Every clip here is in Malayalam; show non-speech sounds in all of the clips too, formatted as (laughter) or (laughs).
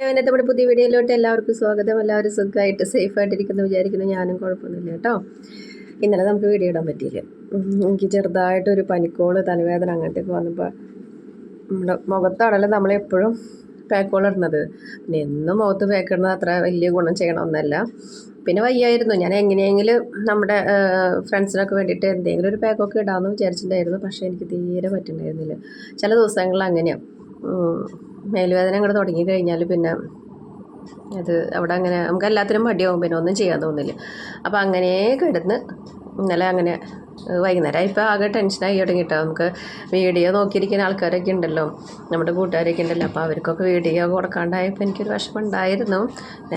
നമ്മുടെ പുതിയ വീഡിയോയിലോട്ട് എല്ലാവർക്കും സ്വാഗതം. എല്ലാവരും സുഖമായിട്ട് സേഫായിട്ടിരിക്കുന്നു വിചാരിക്കുന്നു. ഞാനും കുഴപ്പമൊന്നുമില്ല കേട്ടോ. ഇന്നലെ നമുക്ക് വീഡിയോ ഇടാൻ പറ്റിയില്ല. എനിക്ക് ചെറുതായിട്ടൊരു പനിക്കോൾ തലവേദന അങ്ങനത്തെയൊക്കെ വന്നപ്പോൾ നമ്മുടെ മുഖത്താണല്ലോ നമ്മളെപ്പോഴും പാക്കോൾ ഇടുന്നത്. പിന്നെ എന്നും മുഖത്ത് പാക്ക് ഇടുന്നത് അത്ര വലിയ ഗുണം ചെയ്യണമെന്നല്ല. പിന്നെ വയ്യായിരുന്നു. ഞാൻ എങ്ങനെയെങ്കിലും നമ്മുടെ ഫ്രണ്ട്സിനൊക്കെ വേണ്ടിയിട്ട് എന്തെങ്കിലും ഒരു പാക്കൊക്കെ ഇടാമെന്ന് വിചാരിച്ചിട്ടുണ്ടായിരുന്നു. പക്ഷേ എനിക്ക് തീരെ പറ്റുന്നുണ്ടായിരുന്നില്ല ചില ദിവസങ്ങളിൽ അങ്ങനെയാണ് മേലുവേദന അങ്ങോട്ട് തുടങ്ങി കഴിഞ്ഞാൽ പിന്നെ അത് അവിടെ അങ്ങനെ നമുക്ക് എല്ലാത്തിനും മടിയാവും. പിന്നെ ഒന്നും ചെയ്യാൻ തോന്നില്ല. അപ്പോൾ അങ്ങനെ കിടന്ന് ഇന്നലെ അങ്ങനെ വൈകുന്നേരം ഇപ്പോൾ ആകെ ടെൻഷനായി തുടങ്ങിയിട്ടോ നമുക്ക് വീഡിയോ നോക്കിയിരിക്കുന്ന ആൾക്കാരൊക്കെ ഉണ്ടല്ലോ നമ്മുടെ കൂട്ടുകാരൊക്കെ ഉണ്ടല്ലോ. അപ്പോൾ അവർക്കൊക്കെ വീഡിയോ കൊടുക്കാണ്ടായപ്പോൾ എനിക്കൊരു വിഷമം ഉണ്ടായിരുന്നു.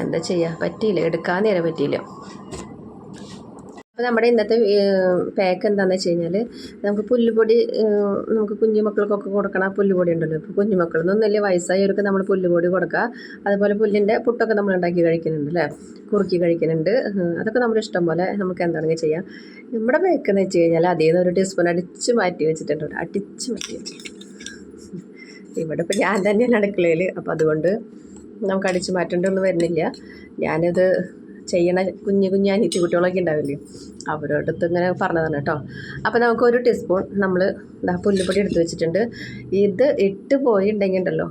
എന്താ ചെയ്യുക പറ്റിയില്ല. എടുക്കാൻ നേരെ പറ്റിയില്ല. അപ്പോൾ നമ്മുടെ ഇന്നത്തെ പാക്ക് എന്താണെന്ന് വെച്ച് കഴിഞ്ഞാൽ നമുക്ക് പുല്ലുപൊടി നമുക്ക് കുഞ്ഞു മക്കൾക്കൊക്കെ കൊടുക്കണ പുല്ലുപൊടി ഉണ്ടല്ലോ. ഇപ്പോൾ കുഞ്ഞു മക്കളൊന്നും വലിയ വയസ്സായവർക്ക് നമ്മൾ പുല്ലുപൊടി കൊടുക്കുക. അതുപോലെ പുല്ലിന്റെ പുട്ടൊക്കെ നമ്മൾ ഉണ്ടാക്കി കഴിക്കുന്നുണ്ട് അല്ലേ? കുറുക്കി കഴിക്കുന്നുണ്ട്. അതൊക്കെ നമ്മുടെ ഇഷ്ടം പോലെ നമുക്ക് എന്താണെങ്കിൽ ചെയ്യാം. നമ്മുടെ പാക്ക് എന്ന് വെച്ച് കഴിഞ്ഞാൽ അതിൽ നിന്ന് ഒരു ടീസ്പൂൺ അടിച്ച് മാറ്റി വെച്ചിട്ടുണ്ട്. അടിച്ച് മാറ്റി വെച്ചിട്ടുണ്ട്. ഇവിടെ ഇപ്പോൾ ഞാൻ തന്നെയാണ് അടുക്കളയിൽ അപ്പോൾ അതുകൊണ്ട് നമുക്ക് അടിച്ച് മാറ്റേണ്ടൊന്നും വരുന്നില്ല. ഞാനിത് ചെയ്യണ കുഞ്ഞു കുഞ്ഞു അനിയത്തി കുട്ടികളൊക്കെ ഉണ്ടാവില്ലേ? അവരുടെ അടുത്ത് ഇങ്ങനെ പറഞ്ഞതാണ് കേട്ടോ. അപ്പോൾ നമുക്ക് ഒരു ടീസ്പൂൺ നമ്മൾ ഇതാ പുല്ലുപൊടി എടുത്ത് വെച്ചിട്ടുണ്ട്. ഇത് ഇട്ട് പോയിട്ടുണ്ടെങ്കിൽ ഉണ്ടല്ലോ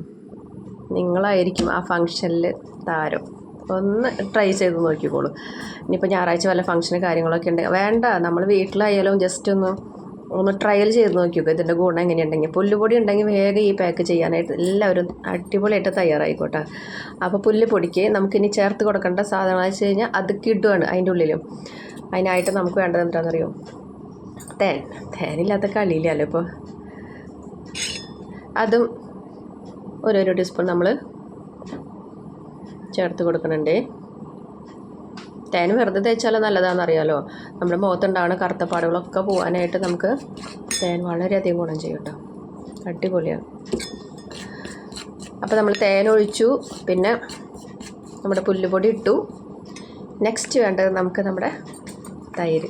നിങ്ങളായിരിക്കും ആ ഫങ്ഷനിൽ താരം. ഒന്ന് ട്രൈ ചെയ്ത് നോക്കിക്കോളൂ. ഇനിയിപ്പോൾ ഞായറാഴ്ച വല്ല ഫംഗ്ഷന് കാര്യങ്ങളൊക്കെ ഉണ്ടെങ്കിൽ വേണ്ട നമ്മൾ വീട്ടിലായാലും ജസ്റ്റ് ഒന്ന് ഒന്ന് ട്രയൽ ചെയ്ത് നോക്കിയോക്കെ ഇതിന്റെ ഗുണം എങ്ങനെയുണ്ടെങ്കിൽ പുല്ലുപൊടി ഉണ്ടെങ്കിൽ വേഗം ഈ പാക്ക് ചെയ്യാനായിട്ട് എല്ലാവരും അടിപൊളിയായിട്ട് തയ്യാറായിക്കോട്ടെ. അപ്പോൾ പുല്ല് പൊടിക്ക് നമുക്കിനി ചേർത്ത് കൊടുക്കേണ്ട സാധനങ്ങൾ വെച്ച് കഴിഞ്ഞാൽ അത് കിടുവാണ് അതിന്റെ ഉള്ളിലും. അതിനായിട്ട് നമുക്ക് വേണ്ടത് എന്താണെന്നറിയോ? തേൻ. തേനില്ലാത്ത കളിയില്ലല്ലോ ഇപ്പോൾ അതും ഓരോരോ ടീസ്പൂൺ നമ്മൾ ചേർത്ത് കൊടുക്കുന്നുണ്ട് തേൻ വെറുതെ തേച്ചാൽ നല്ലതാണെന്നറിയാലോ. നമ്മുടെ മുഖത്തുണ്ടാവുന്ന കറുത്തപ്പാടുകളൊക്കെ പോകാനായിട്ട് നമുക്ക് തേൻ വളരെയധികം ഗുണം ചെയ്യും കേട്ടോ. അടിപൊളിയാണ്. അപ്പോൾ നമ്മൾ തേൻ ഒഴിച്ചു പിന്നെ നമ്മുടെ പുല്ലുപൊടി ഇട്ടു. നെക്സ്റ്റ് വേണ്ടത് നമുക്ക് നമ്മുടെ തൈര്.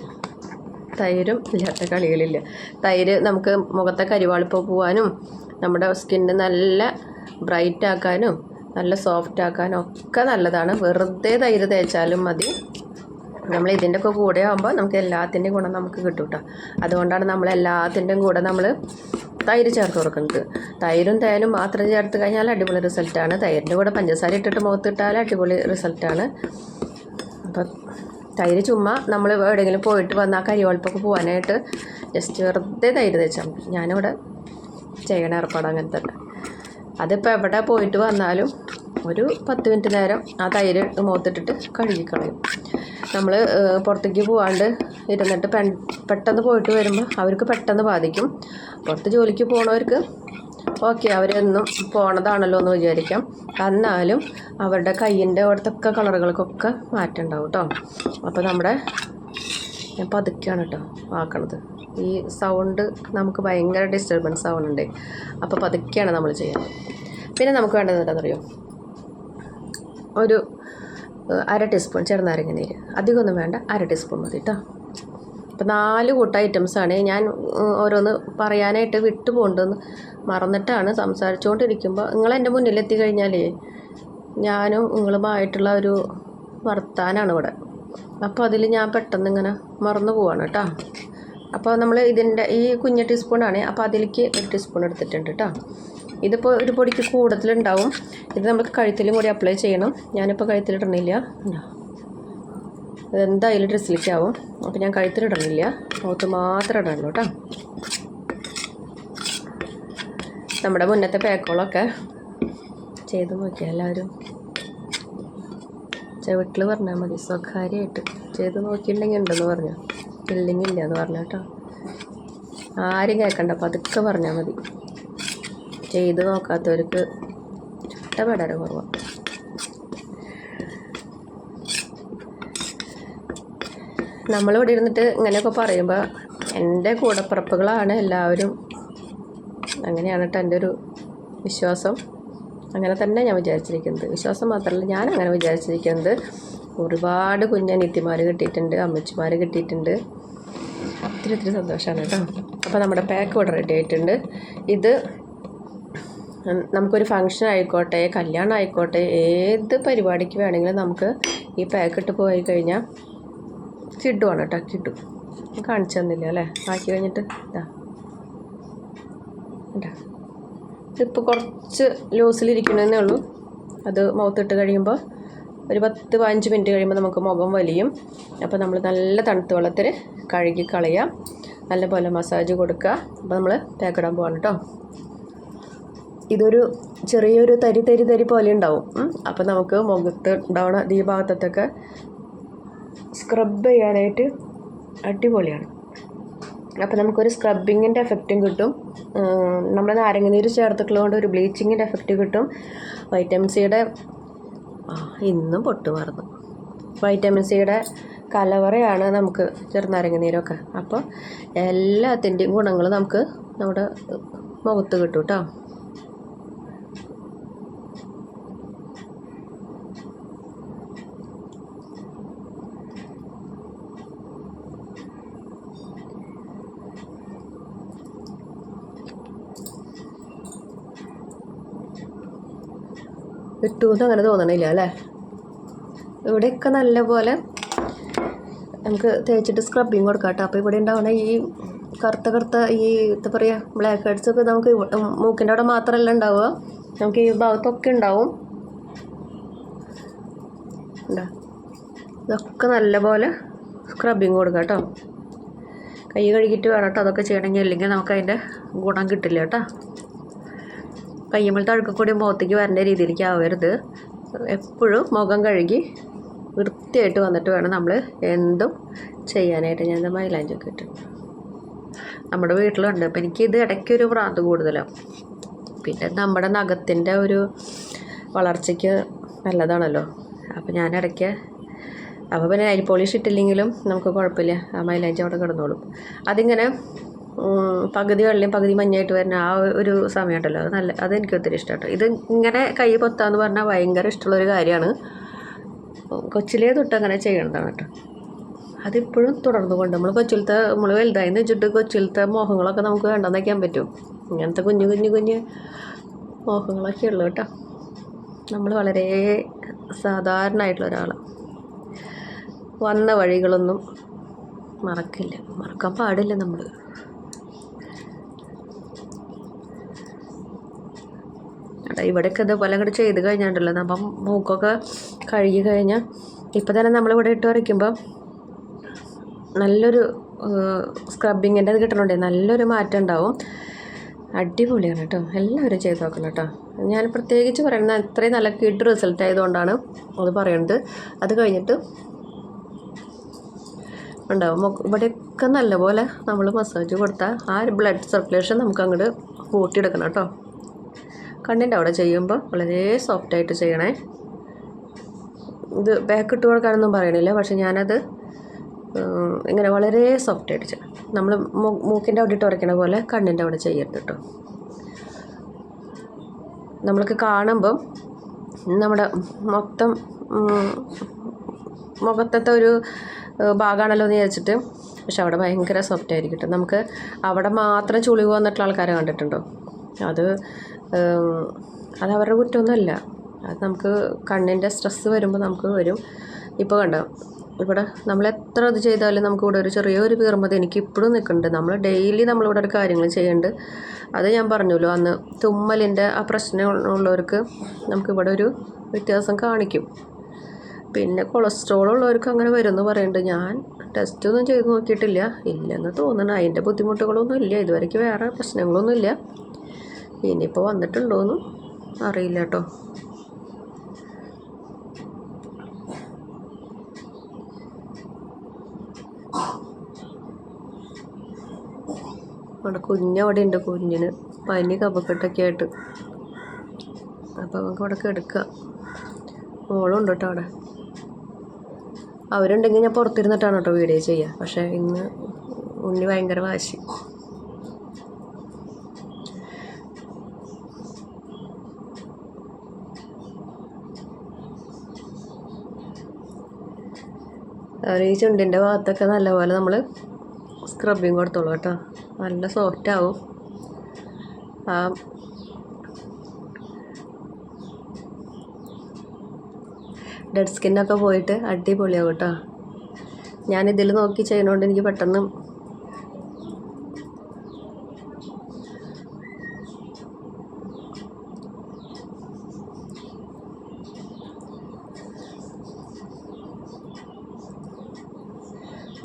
തൈരും ഇല്ലാത്ത കളികളില്ല. തൈര് നമുക്ക് മുഖത്തെ കരിവാളിപ്പ് പോകാനും നമ്മുടെ സ്കിന്ന് നല്ല ബ്രൈറ്റ് ആക്കാനും നല്ല സോഫ്റ്റ് ആക്കാനും ഒക്കെ നല്ലതാണ്. വെറുതെ തൈര് തേച്ചാലും മതി. നമ്മൾ ഇതിന്റെ ഒക്കെ കൂടെ ആകുമ്പോൾ നമുക്ക് എല്ലാത്തിന്റെയും ഗുണം നമുക്ക് കിട്ടും കേട്ടോ അതുകൊണ്ടാണ് നമ്മൾ എല്ലാത്തിന്റെയും കൂടെ നമ്മൾ തൈര് ചേർത്ത് കൊടുക്കുന്നത്. തൈരും തേനും മാത്രം ചേർത്ത് കഴിഞ്ഞാൽ അടിപൊളി റിസൾട്ടാണ് തൈരിന്റെ കൂടെ പഞ്ചസാര ഇട്ടിട്ട് മുഖത്തിട്ടാൽ അടിപൊളി റിസൾട്ടാണ് അപ്പം തൈര് ചുമ്മാ നമ്മൾ എവിടെയെങ്കിലും പോയിട്ട് വന്ന് ആ കരിവളപ്പൊക്കെ പോകാനായിട്ട് ജസ്റ്റ് വെറുതെ തൈര് തേച്ചാൽ മതി. ഞാനിവിടെ ചെയ്യണ ഏർപ്പാട് അങ്ങനത്തെ അതിപ്പോൾ എവിടെ പോയിട്ട് വന്നാലും ഒരു പത്ത് മിനിറ്റ് നേരം ആ തൈര് മുഖത്തിട്ടിട്ട് കഴുകിക്കളയും നമ്മൾ പുറത്തേക്ക് പോകാണ്ട് ഇരുന്നിട്ട് പെ പെട്ടെന്ന് പോയിട്ട് വരുമ്പോൾ അവർക്ക് പെട്ടെന്ന് ബാധിക്കും. പുറത്ത് ജോലിക്ക് പോണവർക്ക് ഓക്കെ അവരെന്നും പോണതാണല്ലോ എന്ന് വിചാരിക്കാം. എന്നാലും അവരുടെ കയ്യിന്റെ അവിടുത്തെ കളറുകൾക്കൊക്കെ മാറ്റം ഉണ്ടാവും കേട്ടോ അപ്പോൾ നമ്മുടെ ഞാൻ പതുക്കെയാണ് കേട്ടോ ആക്കണത്. ഈ സൗണ്ട് നമുക്ക് ഭയങ്കര ഡിസ്റ്റർബൻസ് ആവുന്നുണ്ട്. അപ്പോൾ പതുക്കെയാണ് നമ്മൾ ചെയ്യുന്നത്. പിന്നെ നമുക്ക് വേണ്ടത് എന്താണെന്നറിയോ? ഒരു അര ടീസ്പൂൺ ചെറുനാരങ്ങ നീര്. അധികമൊന്നും വേണ്ട അര ടീസ്പൂൺ മതി കേട്ടോ അപ്പോൾ നാല് കൂട്ട ഐറ്റംസാണ് ഞാൻ ഓരോന്ന് പറയാനായിട്ട് വിട്ടു പോകണ്ടെന്ന് മറന്നിട്ടാണ് സംസാരിച്ചുകൊണ്ടിരിക്കുമ്പോൾ നിങ്ങൾ എന്റെ മുന്നിലെത്തി കഴിഞ്ഞാലേ ഞാനും നിങ്ങളുമായിട്ടുള്ള ഒരു വർത്താനാണ് ഇവിടെ. അപ്പോൾ അതിൽ ഞാൻ പെട്ടെന്ന് ഇങ്ങനെ മറന്നു പോവാണ് കേട്ടോ അപ്പോൾ നമ്മൾ ഇതിന്റെ ഈ കുഞ്ഞ് ടീസ്പൂണാണ് അപ്പോൾ അതിലേക്ക് ഒരു ടീസ്പൂൺ എടുത്തിട്ടുണ്ട് കേട്ടോ. ഇതിപ്പോൾ ഒരു പൊടിക്ക് കൂടുതലുണ്ടാവും. ഇത് നമുക്ക് കഴുത്തിലും കൂടി അപ്ലൈ ചെയ്യണം. ഞാനിപ്പോൾ കഴുത്തിലിടണില്ല. ഇതെന്തായാലും ഇതെന്തായാലും ഡ്രസ്സിലേക്കാവും. അപ്പോൾ ഞാൻ കഴുത്തിലിടണില്ല. മുഖത്ത് മാത്രം ഇടണല്ലോ കേട്ടോ. നമ്മുടെ മുന്നത്തെ പാക്കുകളൊക്കെ ചെയ്ത് നോക്കിയാൽ എല്ലാവരും. ചവിട്ടിൽ പറഞ്ഞാൽ മതി. സ്വകാര്യമായിട്ട് ചെയ്ത് നോക്കിയിട്ടുണ്ടെങ്കിൽ ഉണ്ടെന്ന് പറഞ്ഞു. ഇല്ലെങ്കിൽ ഇല്ല എന്ന് പറഞ്ഞു കേട്ടോ. ആരും കേൾക്കണ്ട പതുക്കെ പറഞ്ഞാൽ മതി. ചെയ്ത് നോക്കാത്തവർക്ക് ചുട്ടപടര കുറവാണ് നമ്മളിവിടെ ഇരുന്നിട്ട് ഇങ്ങനെയൊക്കെ പറയുമ്പോൾ എന്റെ കൂടപ്പിറപ്പുകളാണ് എല്ലാവരും. അങ്ങനെയാണ് കേട്ടോ എന്റെ ഒരു വിശ്വാസം. അങ്ങനെ തന്നെ ഞാൻ വിചാരിച്ചിരിക്കുന്നത്. വിശ്വാസം മാത്രമല്ല ഞാൻ അങ്ങനെ വിചാരിച്ചിരിക്കുന്നത്. ഒരുപാട് കുഞ്ഞനീത്തിമാർ കിട്ടിയിട്ടുണ്ട് അമ്മച്ചിമാർ കിട്ടിയിട്ടുണ്ട്. ഒത്തിരി ഒത്തിരി സന്തോഷമാണ്. കേട്ടോ അപ്പോൾ നമ്മുടെ പാക്ക് ഇവിടെ റെഡി ആയിട്ടുണ്ട്. ഇത് നമുക്കൊരു ഫംഗ്ഷൻ ആയിക്കോട്ടെ കല്യാണം ആയിക്കോട്ടെ ഏത് പരിപാടിക്ക് വേണമെങ്കിലും നമുക്ക് ഈ പാക്ക് ഇട്ട് പോയി കഴിഞ്ഞാൽ കിഡുവാണ് കേട്ടോ കിഡു കാണിച്ചു തന്നില്ല അല്ലേ? ആക്കി കഴിഞ്ഞിട്ട് ഇതാ. ഇതാ. ഇതിപ്പോൾ കുറച്ച് ലൂസിലിരിക്കണമെന്നേ ഉള്ളൂ. അത് മൗത്തിട്ട് കഴിയുമ്പോൾ ഒരു പത്ത് പതിനഞ്ച് മിനിറ്റ് കഴിയുമ്പോൾ നമുക്ക് മുഖം വലിയും. അപ്പോൾ നമ്മൾ നല്ല തണുത്ത വെള്ളത്തിൽ കഴുകി കളയാം. നല്ലപോലെ മസാജ് കൊടുക്കുക. അപ്പോൾ നമ്മൾ തേക്കിടാൻ പോകണം കേട്ടോ ഇതൊരു ചെറിയൊരു തരി തരി തരി പോലെ ഉണ്ടാവും. അപ്പോൾ നമുക്ക് മുഖത്ത് ഉണ്ടാവണ ഈ ഭാഗത്തൊക്കെ സ്ക്രബ് ചെയ്യാനായിട്ട് അടിപൊളിയാണ്. അപ്പോൾ നമുക്കൊരു സ്ക്രബിങ്ങിന്റെ എഫക്റ്റും കിട്ടും. നമ്മൾ നാരങ്ങനീര് ചേർത്തിട്ടുള്ളതുകൊണ്ട് ഒരു ബ്ലീച്ചിങ്ങിന്റെ എഫക്റ്റ് കിട്ടും. വൈറ്റമിൻ സിയുടെ ഇന്നും പൊട്ട് മറന്നു. വൈറ്റമിൻ സിയുടെ കലവറയാണ് നമുക്ക് ചെറുനാരങ്ങ നീരൊക്കെ. അപ്പോൾ എല്ലാത്തിന്റെയും ഗുണങ്ങൾ നമുക്ക് നമ്മുടെ മുഖത്ത് കിട്ടും കേട്ടോ കിട്ടുമെന്ന് അങ്ങനെ തോന്നണില്ല അല്ലേ? ഇവിടെയൊക്കെ നല്ലപോലെ നമുക്ക് തേച്ചിട്ട് സ്ക്രബിങ് കൊടുക്കാം കേട്ടോ. അപ്പോൾ ഇവിടെ ഉണ്ടാവണ ഈ കറുത്ത കറുത്ത ഈ എന്താ പറയുക ബ്ലാക്ക് ഹെഡ്സ് ഒക്കെ നമുക്ക് മൂക്കിന്റെ അവിടെ മാത്രമല്ല ഉണ്ടാവുക. നമുക്ക് ഈ ഭാഗത്തൊക്കെ ഉണ്ടാവും. ഉണ്ടാ ഇതൊക്കെ നല്ലപോലെ സ്ക്രബിങ് കൊടുക്കാം കേട്ടോ. കൈ കഴുകിയിട്ട് വേണം കേട്ടോ അതൊക്കെ ചെയ്യണമെങ്കിൽ. അല്ലെങ്കിൽ നമുക്ക് അതിന്റെ ഗുണം കിട്ടില്ല കേട്ടോ. കയ്യുമ്പോൾ തഴുക്കൂടി മുഖത്തേക്ക് വരേണ്ട രീതിയിലേക്ക് ആവരുത്. എപ്പോഴും മുഖം കഴുകി വൃത്തിയായിട്ട് വന്നിട്ട് വേണം നമ്മൾ എന്തും ചെയ്യാനായിട്ട്. ഞാൻ ഇത് മൈലാഞ്ചൊക്കെ ഇട്ടു. നമ്മുടെ വീട്ടിലുണ്ട്. അപ്പം എനിക്കിത് ഇടയ്ക്കൊരു ഭ്രാന്ത് കൂടുതലാണ് പിന്നെ നമ്മുടെ നഖത്തിന്റെ ഒരു വളർച്ചയ്ക്ക് നല്ലതാണല്ലോ. അപ്പോൾ ഞാൻ ഇടയ്ക്ക് അപ്പോൾ പിന്നെ അരി പോളിഷ് ഇട്ടില്ലെങ്കിലും നമുക്ക് കുഴപ്പമില്ല. ആ മൈലാഞ്ചി അവിടെ കിടന്നോളും. അതിങ്ങനെ പകുതി വെള്ളയും പകുതി മഞ്ഞായിട്ട് വരുന്ന ആ ഒരു സമയമുണ്ടല്ലോ. അത് നല്ല അതെനിക്ക് ഒത്തിരി ഇഷ്ടമാണ് ഇത് ഇങ്ങനെ കൈ പൊത്താന്ന് പറഞ്ഞാൽ ഭയങ്കര ഇഷ്ടമുള്ളൊരു കാര്യമാണ്. കൊച്ചിലേ തൊട്ട് അങ്ങനെ ചെയ്യേണ്ടതാണ് കേട്ടോ. അതിപ്പോഴും തുടർന്നു കൊണ്ട് നമ്മൾ കൊച്ചിലത്തെ നമ്മൾ വലുതായി വെച്ചിട്ട് കൊച്ചിലത്തെ മോഹങ്ങളൊക്കെ നമുക്ക് വേണ്ടെന്ന് വയ്ക്കാൻ പറ്റും. ഇങ്ങനത്തെ കുഞ്ഞു കുഞ്ഞു കുഞ്ഞു മോഹങ്ങളൊക്കെ ഉള്ളു കേട്ടോ. നമ്മൾ വളരെ സാധാരണയായിട്ടുള്ള ഒരാൾ വന്ന വഴികളൊന്നും മറക്കില്ല. മറക്കാൻ പാടില്ല നമ്മൾ എടാ ഇവിടെയൊക്കെ ഇതേപോലെ അങ്ങോട്ട് ചെയ്ത് കഴിഞ്ഞാണ്ടല്ലോ? അപ്പം മൂക്കൊക്കെ കഴുകി കഴിഞ്ഞാൽ ഇപ്പം തന്നെ നമ്മളിവിടെ ഇട്ട് വരയ്ക്കുമ്പോൾ നല്ലൊരു സ്ക്രബിങ്ങിന്റെ ഇത് കിട്ടണുണ്ടേ നല്ലൊരു മാറ്റം ഉണ്ടാവും അടിപൊളിയാണ് കേട്ടോ. എല്ലാവരും ചെയ്ത് നോക്കണം കേട്ടോ. ഞാൻ പ്രത്യേകിച്ച് പറയുന്നത് അത്രയും നല്ല കിഡ് റിസൾട്ട് ആയതുകൊണ്ടാണ് അത് പറയുന്നത്. അത് കഴിഞ്ഞിട്ട് ഉണ്ടാവും. ഇവിടെയൊക്കെ നല്ലപോലെ നമ്മൾ മസാജ് കൊടുത്താൽ ആ ഒരു ബ്ലഡ് സർക്കുലേഷൻ നമുക്ക് അങ്ങോട്ട് കൂട്ടിയെടുക്കണം കേട്ടോ. കണ്ണിന്റെ അവിടെ ചെയ്യുമ്പോൾ വളരെ സോഫ്റ്റായിട്ട് ചെയ്യണേ. ഇത് ബാക്ക് ഇട്ട് കൊടുക്കാനൊന്നും പറയണില്ല. പക്ഷെ ഞാനത് ഇങ്ങനെ വളരെ സോഫ്റ്റ് ആയിട്ട് ചെയ്യണം. നമ്മൾ മൂക്കിന്റെ അവിടെ ഇട്ട് ഉറയ്ക്കണ പോലെ കണ്ണിന്റെ അവിടെ ചെയ്യരുത് കേട്ടോ നമ്മൾക്ക് കാണുമ്പം നമ്മുടെ മൊത്തം മുഖത്തത്തെ ഒരു ഭാഗമാണല്ലോ എന്ന് വിചാരിച്ചിട്ട് പക്ഷെ അവിടെ ഭയങ്കര സോഫ്റ്റ് ആയിരിക്കും നമുക്ക് അവിടെ മാത്രം ചുളിവ് വന്നിട്ടുള്ള ആൾക്കാരെ കണ്ടിട്ടുണ്ടോ? അത് അത് അവരുടെ കുറ്റമൊന്നുമല്ല. അത് നമുക്ക് കണ്ണിന്റെ സ്ട്രെസ്സ് വരുമ്പോൾ നമുക്ക് വരും. ഇപ്പോൾ കണ്ടോ? ഇവിടെ നമ്മൾ എത്ര ഇത് ചെയ്താലും നമുക്ക് ഇവിടെ ഒരു ചെറിയൊരു വീർമത എനിക്ക് ഇപ്പോഴും നിൽക്കുന്നുണ്ട്. നമ്മൾ ഡെയിലി നമ്മളിവിടെ ഒരു കാര്യങ്ങൾ ചെയ്യുന്നുണ്ട്. അത് ഞാൻ പറഞ്ഞല്ലോ അന്ന് തുമ്മലിന്റെ ആ പ്രശ്നം ഉള്ളവർക്ക് നമുക്കിവിടെ ഒരു വ്യത്യാസം കാണിക്കും. പിന്നെ കൊളസ്ട്രോൾ ഉള്ളവർക്ക് അങ്ങനെ വരുമെന്ന് പറയുന്നുണ്ട്. ഞാൻ ടെസ്റ്റ് ഒന്നും ചെയ്ത് നോക്കിയിട്ടില്ല. ഇല്ലെന്ന് തോന്നുന്നു. അതിന്റെ ബുദ്ധിമുട്ടുകളൊന്നും ഇല്ല. ഇതുവരേക്ക് വേറെ പ്രശ്നങ്ങളൊന്നും ഇല്ല. ഇനിയിപ്പോൾ വന്നിട്ടുണ്ടോയെന്നും അറിയില്ല കേട്ടോ. അവിടെ കുഞ്ഞവിടെ ഉണ്ട് കുഞ്ഞിന് പനി കപക്കെട്ടൊക്കെ ആയിട്ട്. അപ്പോൾ നമുക്ക് അവിടെ കിടക്കുക മോളുണ്ട് കേട്ടോ അവിടെ? അവരുണ്ടെങ്കിൽ ഞാൻ പുറത്തിരുന്നിട്ടാണ് കേട്ടോ വീഡിയോ ചെയ്യുക. പക്ഷേ ഇന്ന് ഉണ്ണി ഭയങ്കര വാശി. അവർ ഈ ചുണ്ടിന്റെ ഭാഗത്തൊക്കെ നല്ലപോലെ നമ്മൾ സ്ക്രബിങ് കൊടുത്തോളൂ കേട്ടോ. നല്ല സോഫ്റ്റാവും ആ. ഡെഡ് സ്കിന്നൊക്കെ പോയിട്ട് അടിപൊളിയാവും കേട്ടോ ഞാനിതിൽ നോക്കി ചെയ്യുന്നതുകൊണ്ട് എനിക്ക് പെട്ടെന്ന്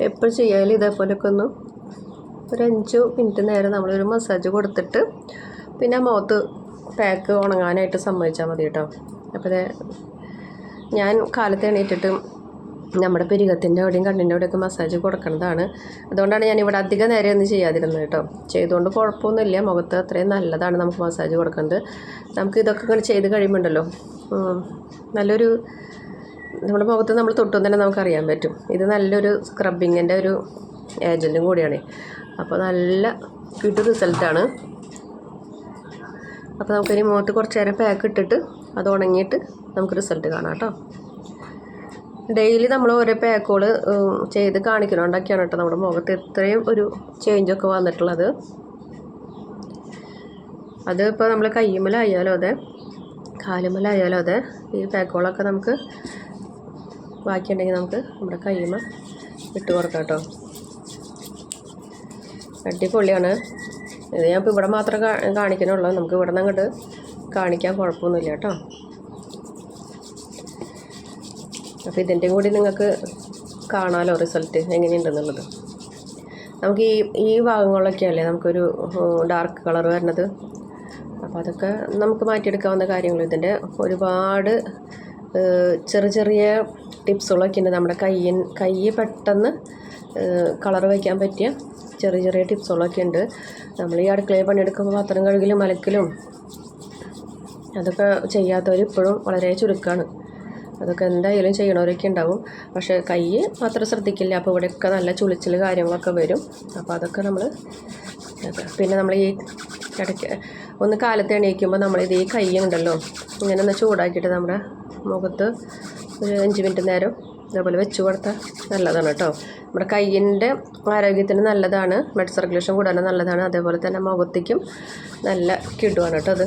എപ്പോഴും ചെയ്യാലും ഇതേപോലെയൊക്കെ ഒന്ന് ഒരു അഞ്ച് മിനിറ്റ് നേരം നമ്മളൊരു മസാജ് കൊടുത്തിട്ട് പിന്നെ മുഖത്ത് പാക്ക് ഉണങ്ങാനായിട്ട് സമ്മതിച്ചാൽ മതി കേട്ടോ അപ്പോൾ ഞാൻ കാലത്ത് എണീറ്റിട്ട് നമ്മുടെ പെരുകത്തിന്റെ അവിടെയും കണ്ണിന്റെ അവിടെയൊക്കെ മസാജ് കൊടുക്കുന്നതാണ് അതുകൊണ്ടാണ് ഞാൻ ഇവിടെ അധികം നേരം ഒന്നും ചെയ്യാതിരുന്നത് കേട്ടോ ചെയ്തുകൊണ്ട് കുഴപ്പമൊന്നുമില്ല മുഖത്ത് അത്രയും നല്ലതാണ് നമുക്ക് മസാജ് കൊടുക്കുന്നത് നമുക്ക് ഇതൊക്കെ ഇങ്ങനെ ചെയ്ത് കഴിയുമ്പോണ്ടല്ലോ നല്ലൊരു നമ്മുടെ മുഖത്ത് നമ്മൾ തൊട്ടും തന്നെ നമുക്കറിയാൻ പറ്റും. ഇത് നല്ലൊരു സ്ക്രബിങ്ങിന്റെ ഒരു ഏജന്റും കൂടിയാണ്. അപ്പോൾ നല്ല കിട്ടു റിസൾട്ടാണ് അപ്പോൾ നമുക്കിനി മുഖത്ത് കുറച്ച് നേരം പാക്ക് ഇട്ടിട്ട് അത് ഉണങ്ങിയിട്ട് നമുക്ക് റിസൾട്ട് കാണാം കേട്ടോ. ഡെയിലി നമ്മൾ ഓരോ പാക്കുകൾ ചെയ്ത് കാണിക്കണോണ്ടൊക്കെയാണ് കേട്ടോ നമ്മുടെ മുഖത്ത് ഇത്രയും ഒരു ചേഞ്ചൊക്കെ വന്നിട്ടുള്ളത്. അത് ഇപ്പോൾ നമ്മൾ കയ്യുമ്മലായാലും അതെ കാലുമ്മലായാലും അതെ ഈ പാക്കുകളൊക്കെ നമുക്ക് ബാക്കിയുണ്ടെങ്കിൽ നമുക്ക് നമ്മുടെ കയ്യുമ്മ ഇട്ട് കൊടുക്കാം കേട്ടോ. അടിപൊളിയാണ്. ഇത് ഞാൻ ഇപ്പോൾ ഇവിടെ മാത്രം കാ- കാണിക്കണുള്ളൂ. നമുക്ക് ഇവിടെ നിന്ന് അങ്ങോട്ട് കാണിക്കാൻ കുഴപ്പമൊന്നുമില്ല കേട്ടോ. അപ്പോൾ ഇതിന്റെയും കൂടി നിങ്ങൾക്ക് കാണാമല്ലോ റിസൾട്ട് എങ്ങനെയുണ്ടെന്നുള്ളത്. നമുക്ക് ഈ ഈ ഭാഗങ്ങളിലൊക്കെ അല്ലേ നമുക്കൊരു ഡാർക്ക് കളർ വരുന്നത്. അപ്പോൾ അതൊക്കെ നമുക്ക് മാറ്റിയെടുക്കാവുന്ന കാര്യങ്ങൾ. ഇതിന്റെ ഒരുപാട് ചെറിയ ചെറിയ ടിപ്സുകളൊക്കെ ഉണ്ട് നമ്മുടെ കയ്യൻ കൈ പെട്ടെന്ന് കളർ വയ്ക്കാൻ പറ്റിയ ചെറിയ ചെറിയ ടിപ്സുകളൊക്കെ ഉണ്ട്. നമ്മൾ ഈ അടുക്കളയിൽ പണിയെടുക്കുമ്പോൾ പാത്രം കഴുകലും അലക്കലും അതൊക്കെ ചെയ്യാത്തവർ ഇപ്പോഴും വളരെ ചുരുക്കമാണ് അതൊക്കെ എന്തായാലും ചെയ്യണവരൊക്കെ ഉണ്ടാവും. പക്ഷേ കൈ മാത്രം ശ്രദ്ധിക്കില്ല. അപ്പോൾ ഇവിടെയൊക്കെ നല്ല ചുളിച്ചിൽ കാര്യങ്ങളൊക്കെ വരും. അപ്പോൾ അതൊക്കെ നമ്മൾ പിന്നെ നമ്മൾ ഈ ഇടയ്ക്ക് ഒന്ന് കാലത്ത് എണീക്കുമ്പോൾ നമ്മളിത് ഈ കൈ ഉണ്ടല്ലോ ഇങ്ങനെ ഒന്ന് ചൂടാക്കിയിട്ട് നമ്മുടെ മുഖത്ത് ഒരു അഞ്ച് മിനിറ്റ് നേരം ഇതേപോലെ വെച്ച് കൊടുത്താൽ നല്ലതാണ് കേട്ടോ. നമ്മുടെ കയ്യിന്റെ ആരോഗ്യത്തിന് നല്ലതാണ്. ബ്ലഡ് സർക്കുലേഷൻ കൂടാനും നല്ലതാണ്. അതേപോലെ തന്നെ മുഖത്തേക്കും നല്ല കിടുവാണ് കേട്ടോ അത്.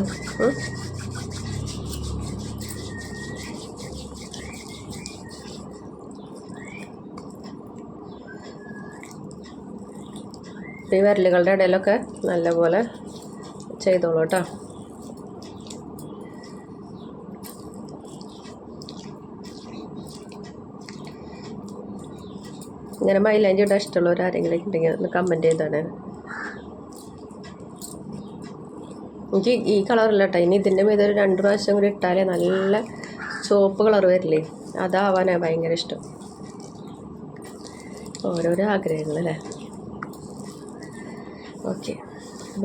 ഈ വിരലുകളുടെ ഇടയിലൊക്കെ നല്ലപോലെ ചെയ്തോളൂ കേട്ടോ. ഇങ്ങനെ മൈലാഞ്ചി ഇടാൻ ഇഷ്ടമുള്ളവർ ആരെങ്കിലും ഉണ്ടെങ്കിൽ ഒന്ന് കമന്റ് ചെയ്താണ്. എനിക്ക് ഈ കളറില്ല കേട്ടോ ഇനി ഇതിന്റെ മീതെ ഒരു രണ്ട് പ്രാവശ്യം കൂടി ഇട്ടാലേ നല്ല ചുവപ്പ് കളർ വരില്ലേ? അതാവാനാണ് ഭയങ്കര ഇഷ്ടം. ഓരോരോ ആഗ്രഹങ്ങൾ അല്ലേ? ഓക്കെ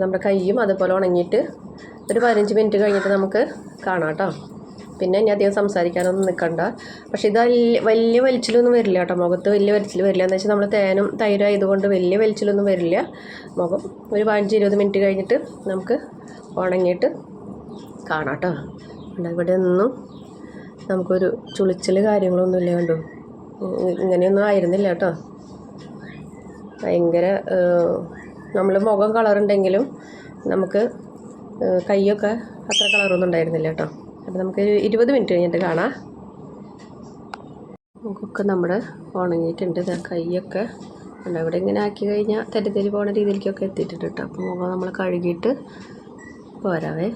നമ്മുടെ കൈയും അതുപോലെ ഉണങ്ങിയിട്ട് ഒരു പതിനഞ്ച് മിനിറ്റ് കഴിഞ്ഞിട്ട് നമുക്ക് കാണാം കേട്ടോ പിന്നെ ഇനി അധികം സംസാരിക്കാനൊന്നും നിൽക്കണ്ട പക്ഷേ ഇത് വലിയ വലിച്ചിലൊന്നും വരില്ല കേട്ടോ മുഖത്ത് വലിയ വലിച്ചിൽ വരില്ല. എന്ന് വെച്ചാൽ നമ്മൾ തേനും തൈരും ആയതുകൊണ്ട് വലിയ വലിച്ചിലൊന്നും വരില്ല. മുഖം ഒരു പതിനഞ്ച് ഇരുപത് മിനിറ്റ് കഴിഞ്ഞിട്ട് നമുക്ക് ഉണങ്ങിയിട്ട് കാണാം കേട്ടോ. ഇവിടെ ഒന്നും നമുക്കൊരു ചുളിച്ചിൽ കാര്യങ്ങളൊന്നും ഇല്ല കണ്ടു? ഇങ്ങനെയൊന്നും ആയിരുന്നില്ല കേട്ടോ. ഭയങ്കര നമ്മൾ മുഖം കളറുണ്ടെങ്കിലും നമുക്ക് കൈയൊക്കെ അത്ര കളറൊന്നും ഉണ്ടായിരുന്നില്ല കേട്ടോ. അപ്പോൾ നമുക്ക് ഇരുപത് മിനിറ്റ് കഴിഞ്ഞിട്ട് കാണാം. നമുക്കൊക്കെ നമ്മൾ ഉണങ്ങിയിട്ടുണ്ട്. കൈയൊക്കെ. ഉണ്ട് ഇവിടെ ഇങ്ങനെ ആക്കി കഴിഞ്ഞാൽ തെറ്റിത്തെരി പോകുന്ന രീതിയിലേക്കൊക്കെ എത്തിയിട്ടുണ്ട് കേട്ടോ അപ്പോൾ മുഖം നമ്മൾ കഴുകിയിട്ട് പോരാവേ.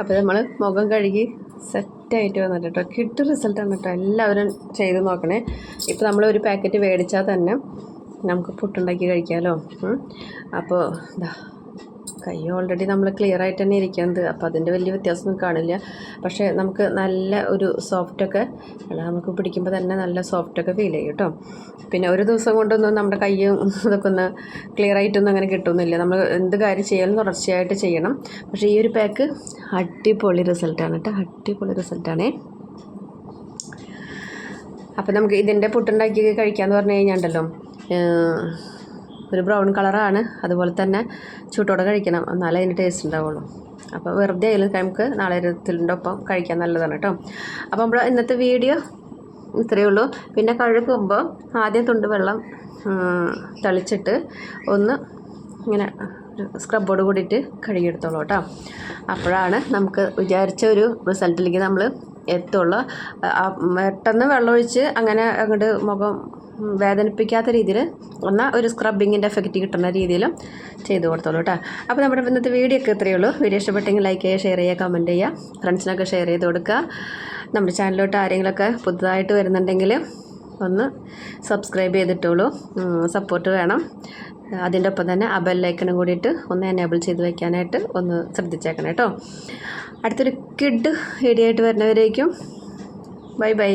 അപ്പോൾ നമ്മൾ മുഖം കഴുകി സെറ്റായിട്ട് വന്നിട്ട് കേട്ടോ കിട്ടും റിസൾട്ടാണ് കേട്ടോ എല്ലാവരും ചെയ്ത് നോക്കണേ. ഇപ്പോൾ നമ്മൾ ഒരു പാക്കറ്റ് മേടിച്ചാൽ തന്നെ നമുക്ക് പുട്ടുണ്ടാക്കി കഴിക്കാമല്ലോ അപ്പോൾ ഇതാ കൈ ഓൾറെഡി നമ്മൾ ക്ലിയർ ആയിട്ട് തന്നെ ഇരിക്കുന്നത്. അപ്പോൾ അതിന്റെ വലിയ വ്യത്യാസമൊന്നും കാണില്ല. പക്ഷേ നമുക്ക് നല്ല ഒരു സോഫ്റ്റൊക്കെ നമുക്ക് പിടിക്കുമ്പോൾ തന്നെ നല്ല സോഫ്റ്റൊക്കെ ഫീൽ ചെയ്യും കേട്ടോ പിന്നെ ഒരു ദിവസം കൊണ്ടൊന്നും നമ്മുടെ കൈയും (laughs) ഇതൊക്കെ ഒന്ന് ക്ലിയർ ആയിട്ടൊന്നും അങ്ങനെ കിട്ടുന്നില്ല. നമ്മൾ എന്ത് കാര്യം ചെയ്യാനും തുടർച്ചയായിട്ട് ചെയ്യണം. പക്ഷേ ഈ ഒരു പാക്ക് അടിപൊളി റിസൾട്ടാണ് കേട്ടോ അടിപൊളി റിസൾട്ടാണേ അപ്പോൾ നമുക്ക് ഇതിന്റെ പുട്ടുണ്ടാക്കി കഴിക്കാമെന്ന് പറഞ്ഞു കഴിഞ്ഞാൽ ഉണ്ടല്ലോ ഒരു ബ്രൗൺ കളറാണ്. അതുപോലെ തന്നെ ചൂട്ടോടെ കഴിക്കണം. എന്നാലേ അതിന് ടേസ്റ്റ് ഉണ്ടാവുള്ളൂ. അപ്പോൾ വെറുതെ ആയാലും നമുക്ക് നാളെ ഒപ്പം കഴിക്കാൻ നല്ലതാണ് കേട്ടോ. അപ്പോൾ നമ്മൾ ഇന്നത്തെ വീഡിയോ ഇത്രയേ ഉള്ളൂ. പിന്നെ കഴുകുമ്പോൾ ആദ്യം തുണ്ട് വെള്ളം തളിച്ചിട്ട് ഒന്ന് ഇങ്ങനെ സ്ക്രബോട് കൂടിയിട്ട് കഴുകിയെടുത്തോളൂ കേട്ടോ. അപ്പോഴാണ് നമുക്ക് വിചാരിച്ച ഒരു റിസൾട്ടിലേക്ക് നമ്മൾ എത്തുള്ളൂ. പെട്ടെന്ന് വെള്ളമൊഴിച്ച് അങ്ങനെ അങ്ങോട്ട് മുഖം വേദനിപ്പിക്കാത്ത രീതിയിൽ എന്നാൽ ഒരു സ്ക്രബിങ്ങിന്റെ എഫക്റ്റ് കിട്ടുന്ന രീതിയിലും ചെയ്തു കൊടുത്തോളൂ കേട്ടോ അപ്പോൾ നമ്മുടെ ഇന്നത്തെ വീഡിയോ ഒക്കെ ഇത്രയേ ഉള്ളൂ. വീഡിയോ ഇഷ്ടപ്പെട്ടെങ്കിൽ ലൈക്ക് ചെയ്യുക ഷെയർ ചെയ്യുക കമന്റ് ചെയ്യുക. ഫ്രണ്ട്സിനൊക്കെ ഷെയർ ചെയ്ത് കൊടുക്കുക. നമ്മുടെ ചാനലിലോട്ട് ആരെങ്കിലുമൊക്കെ പുതുതായിട്ട് വരുന്നുണ്ടെങ്കിൽ ഒന്ന് സബ്സ്ക്രൈബ് ചെയ്തിട്ടുള്ളൂ സപ്പോർട്ട് വേണം. അതിന്റെ ഒപ്പം തന്നെ ആ ബെല്ലൈക്കണും കൂടിയിട്ട് ഒന്ന് എനേബിൾ ചെയ്ത് വെക്കാനായിട്ട് ഒന്ന് ശ്രദ്ധിച്ചേക്കണം കേട്ടോ അടുത്തൊരു കിഡ് വീഡിയോ ആയിട്ട് വരുന്നവരേക്കും. Bye by